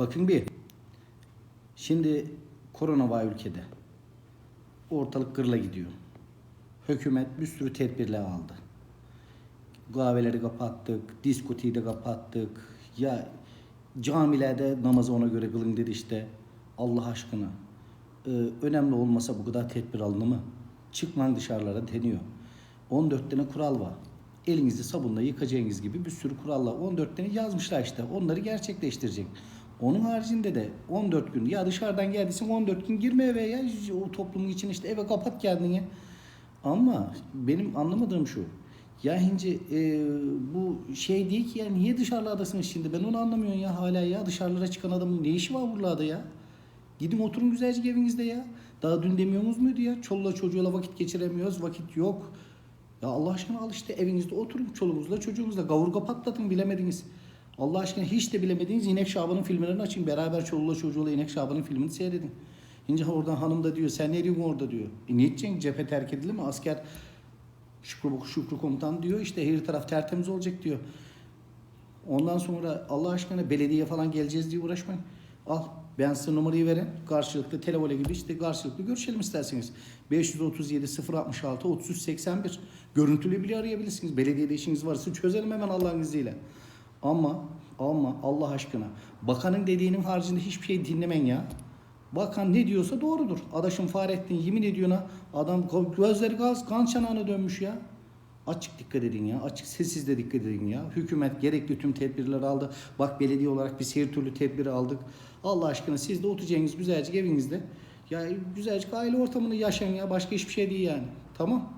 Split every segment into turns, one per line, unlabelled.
Bakın bir. Şimdi korona var ülkede. Ortalık gırla gidiyor. Hükümet bir sürü tedbirler aldı. Kahveleri kapattık, diskoteyi de kapattık. Ya camilerde namazı ona göre kılın dedi işte. Allah aşkına. Ee, önemli olmasa bu kadar tedbir alınır mı? Çıkmayın dışarılara deniyor. 14 tane kural var. Elinizi sabunla yıkacağınız gibi bir sürü kurallar. 14 tane yazmışlar işte. Onları gerçekleştirecek. Onun haricinde de 14 gün ya dışarıdan geldiysen 14 gün girme eve ya o toplumun için işte eve kapat kendini. Ama benim anlamadığım şu. Ya Hinci e, bu şey değil ki ya niye dışarılardasınız şimdi ben onu anlamıyorum ya hala ya dışarılara çıkan adamın ne işi var buralarda ya? Gidin oturun güzelce evinizde ya. Daha dün demiyorsunuz muydu ya? Çoluğla çocuğuyla vakit geçiremiyoruz vakit yok. Ya Allah aşkına al işte evinizde oturun çoluğunuzla çocuğunuzla kavurga patlatın bilemediniz. Allah aşkına hiç de bilemediğiniz İnek Şaban'ın filmlerini açın. Beraber çoluğla çocuğuyla İnek Şaban'ın filmini seyredin. Hince oradan hanım da diyor sen ne orada diyor. E ne edeceksin cephe terk edilir mi? Asker Şükrü, Şükrü komutan diyor işte her taraf tertemiz olacak diyor. Ondan sonra Allah aşkına belediye falan geleceğiz diye uğraşmayın. Al ben size numarayı veren karşılıklı telefona gibi işte karşılıklı görüşelim isterseniz. 537 066 33 81 görüntülü bile arayabilirsiniz. Belediyede işiniz varsa çözelim hemen Allah'ın izniyle. Ama ama Allah aşkına bakanın dediğinin haricinde hiçbir şey dinlemen ya. Bakan ne diyorsa doğrudur. Adaşım Fahrettin yemin ediyoruna adam gözleri gaz kan çanağına dönmüş ya. Açık dikkat edin ya. Açık sessiz de dikkat edin ya. Hükümet gerekli tüm tedbirleri aldı. Bak belediye olarak biz her türlü tedbiri aldık. Allah aşkına siz de oturacaksınız güzelce evinizde. Ya güzelce aile ortamını yaşayın ya. Başka hiçbir şey değil yani. Tamam.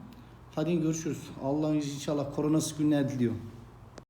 Hadi görüşürüz. Allah'ın inşallah koronasız günler diliyorum.